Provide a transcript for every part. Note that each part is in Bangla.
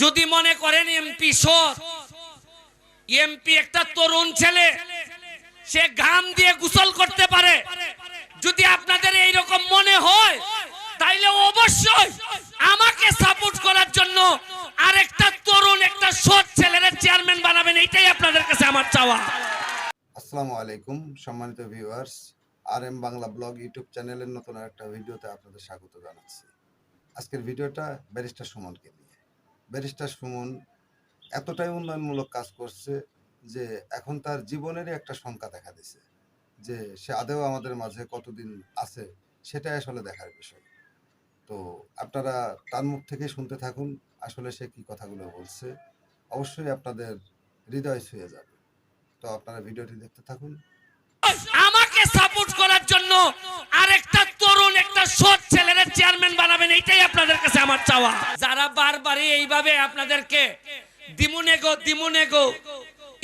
যদি মনে করেন এমপি সৎ এমপি একটা তরুণ ছেলে, সে ঘাম দিয়ে গোসল করতে পারে। যদি আপনাদের এই রকম মনে হয়, তাইলে অবশ্যই আমাকে সাপোর্ট করার জন্য আরেকটা তরুণ, একটা সৎ ছেলের চেয়ারম্যান বানাবেন এটাই আপনাদের কাছে আমার চাওয়া। আসসালামু আলাইকুম, সম্মানিত viewers R M Bangla vlog YouTube চ্যানেলের নতুন একটা ভিডিওতে আপনাদের স্বাগত জানাচ্ছি। আজকের ভিডিওটা ব্যারিস্টার সুমনকে নিয়ে। ব্যারিস্টার সুমন এতটাই উন্নয়নমূলক কাজ করছে যে এখন তার জীবনেরই একটা শঙ্কা দেখা দিছে, যে সে আদেও আমাদের মাঝে কতদিন আছে সেটাই আসলে দেখার বিষয়। তো আপনারা তার মুখ থেকে শুনতে থাকুন, আসলে সে কি কথাগুলো বলছে। অবশ্যই আপনাদের হৃদয় ছুঁয়ে যাবে। তো আপনারা ভিডিওটি দেখতে থাকুন। আমার চাওয়া। যারা বারবারই এইভাবে আপনাদেরকে, দিমুনে গো দিমুনে গো।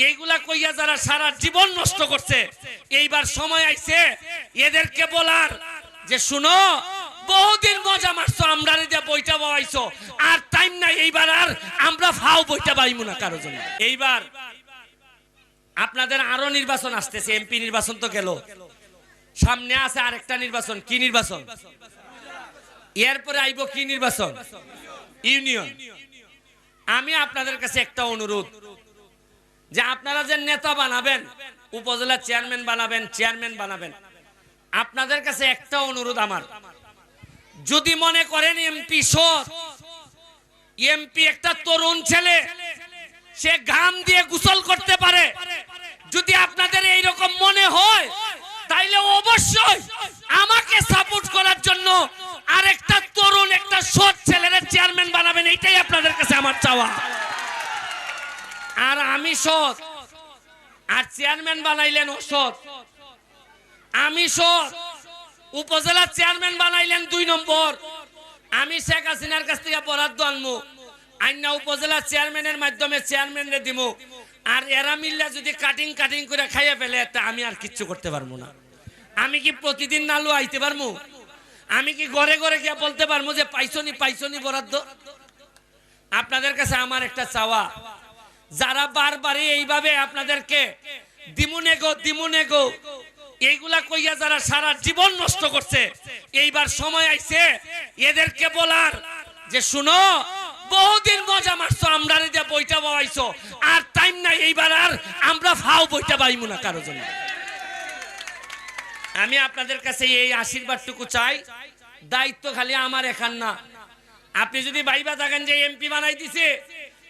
এইগুলা কইয়া যারা সারা জীবন নষ্ট করছে, এইবার সময় আইছে এদেরকে বলার যে, শুনো, বহুদিন মজা মারছো, আমরা যে বইটা বাবাইছো আর টাইম নাই, এইবার আর আমরা ফাও বইটা পাইমু না কারও জন্য। এইবার আপনাদের আরও নির্বাচন আসতেছে, এমপি নির্বাচন তো গেল। সামনে আছে আরেকটা নির্বাচন, কি নির্বাচন? এরপরে আইব কি নির্বাচন? ইউনিয়ন। আমি আপনাদের কাছে একটা অনুরোধ, যে আপনারা যে নেতা বানাবেন, উপজেলা চেয়ারম্যান বানাবেন চেয়ারম্যান বানাবেন, আপনাদের কাছে একটা অনুরোধ আমার। যদি মনে করেন এমপি সৎ, এমপি একটা তরুণ ছেলে, সে ঘাম দিয়ে গোসল করতে পারে। যদি আপনাদের এই রকম মনে হয়, তাইলে অবশ্যই আমাকে সাপোর্ট করার জন্য আরেকটা তরুণ, একটা সৎ ছেলের চেয়ারম্যান বানাবেন, এইটাই আপনাদের কাছে আমার চাওয়া। আর আমি সৎ। আর চেয়ারম্যান বানাইলেন অসৎ আমি সৎ। উপজেলা চেয়ারম্যান বানাইলেন দুই নম্বর। আমি শেখ হাসিনার কাছ থেকে বরাদ্দ আনব। আইনা উপজেলা চেয়ারম্যানের মাধ্যমে চেয়ারম্যানরে দিব। আর এরা মিল্লা যদি কাটিং কাটিং করে খাইয়ে ফেলে, তা আমি আর কিচ্ছু করতে পারব না। আমি কি প্রতিদিন নালু আইতে পারব? আমি কি ঘরে ঘরে গিয়ে বলতে পারব যে পাইছনি পাইছনি বরাদ্দ? আপনাদের কাছে আমার একটা চাওয়া। যারা বারবারই এইভাবে আপনাদেরকে, দিমুনে গো দিমুনে গো। এইগুলা কইয়া যারা সারা জীবন নষ্ট করছে, এইবার সময় আইছে, এদেরকে বলার যে শুনো, বহুদিন মজা মারছো আমরা বইটা বাবাইছো আর টাইম নাই, এইবার আর আমরা ফাও বইটা পাইমু না কারও জন্য। আমি আপনাদের কাছে এই আশীর্বাদটুকু চাই। দায়িত্ব খালি আমার এখান না। আপনি যদি ভাইবা থাকেন যে এমপি বানাই দিছে,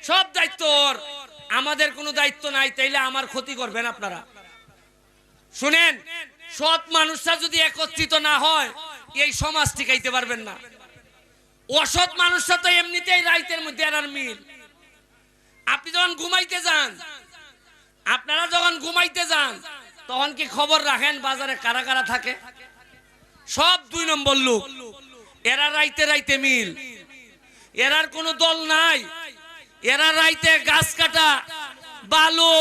সব দায়িত্ব ওর। আমাদের কোনো দায়িত্ব নাই, তাইলে আমার ক্ষতি করবেন আপনারা। শুনেন, সৎ মানুষরা যদি একত্রিত না হয়, এই সমাজ টিকাইতে পারবেন না। অসৎ মানুষরা তো এমনিতেই রাইতের মধ্যে আর মিল। আপনি যখন ঘুমাইতে যান, আপনারা যখন ঘুমাইতে যান তখন কি খবর রাখেন? বাজারে কারা কারা থাকে? সব দুই নম্বর লোক। এরা রাইতে রাইতে মিল। এরার কোনো দল নাই। এরা রাইতে গাছ কাটা, বালু,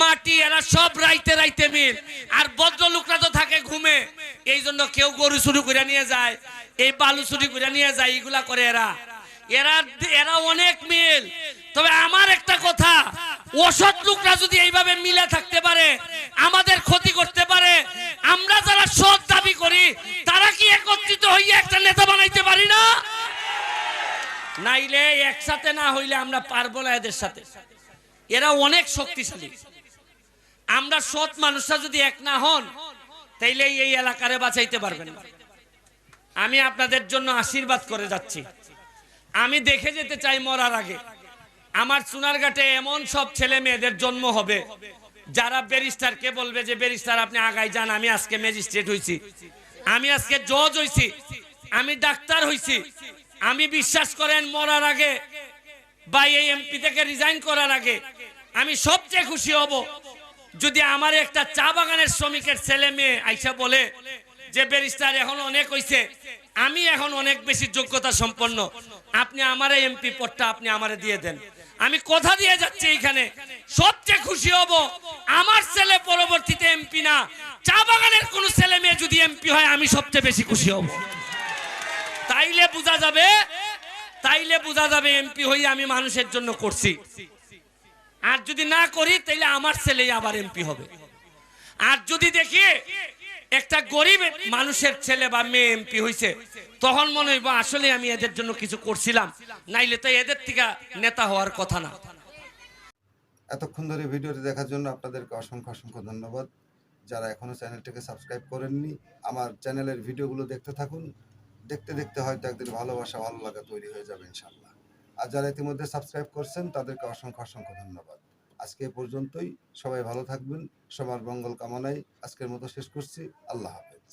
মাটি, এরা সব রাইতে রাইতে মিল। আর ভদ্রলোকরা তো থাকে ঘুমে। এই জন্য কেউ গরু চুরি করে নিয়ে যায়, এই বালু চুরি করে নিয়ে যায় এগুলা করে এরা। এরা এরা অনেক মিল। তবে আমার একটা কথা অসৎ লোকরা যদি এইভাবে মিলে থাকতে পারে, আমাদের ক্ষতি করতে পারে, আমরা যারা সৎ দাবি করি, তারা কি একত্রিত হইয়া একটা নেতা বানাইতে পারি না? নাইলে একসাথে না হইলে আমরা পারব না এদের সাথে। এরা অনেক শক্তিশালী। আমরা সৎ মানুষরা যদি এক না হন, তাইলে এই এলাকারে বাঁচাইতে পারবেন না। আমি আপনাদের জন্য আশীর্বাদ করে যাচ্ছি। আমি দেখে যেতে চাই মরার আগে। আমার সোনারঘাটে এমন সব ছেলে মেয়েদের জন্ম হবে, যারা ব্যারিস্টার কে বলবে যে, ব্যারিস্টার, আপনি আগাই যান, আমি আজকে ম্যাজিস্ট্রেট হইছি। আমি আজকে জজ হইছি, আমি ডাক্তার হইছি। আমি বিশ্বাস করেন, মরার আগে বা এই এমপি থেকে রিজাইন করার আগে আমি সবচেয়ে খুশি হব যদি আমার একটা চা বাগানের শ্রমিকের ছেলে মেয়ে আইসা বলে যে, ব্যারিস্টার, এখন অনেক হইছে। আমি এখন অনেক বেশি যোগ্যতা সম্পন্ন। আপনি আমার এমপি পদটা আপনি আমারে দিয়ে দেন। আমি কথা দিয়ে যাচ্ছি এইখানে সবচেয়ে খুশি হব, আমার ছেলে পরবর্তীতে এমপি না। চা বাগানের কোন ছেলে মেয়ে যদি এমপি হয়, আমি সবচেয়ে বেশি খুশি হব। তাইলে বোঝা যাবে, তাইলে বোঝা যাবে এমপি হয়ে আমি মানুষের জন্য করছি। আর যদি না করি, তাইলে আমার ছেলেই আবার এমপি হবে। আর যদি দেখি একটা গরিব মানুষের ছেলে বা মেয়ে এমপি হয়েছে তখন মনে হইব, আসলে আমি এদের জন্য কিছু করছিলাম, নাইলে তো এদের থেকে নেতা হওয়ার কথা না। এতক্ষণ ধরে ভিডিওটি দেখার জন্য আপনাদেরকে অসংখ্য অসংখ্য ধন্যবাদ। যারা এখনও চ্যানেলটিকে সাবস্ক্রাইব করেননি, আমার চ্যানেলের ভিডিওগুলো দেখতে থাকুন। দেখতে দেখতে হয়তো একদিন ভালোবাসা, ভালো লাগা তৈরি হয়ে যাবে ইনশাল্লাহ আর যারা ইতিমধ্যে সাবস্ক্রাইব করছেন, তাদেরকে অসংখ্য অসংখ্য ধন্যবাদ। আজকে পর্যন্তই। সবাই ভালো থাকবেন। সবার মঙ্গল কামনায় আজকের মতো শেষ করছি। আল্লাহ হাফেজ।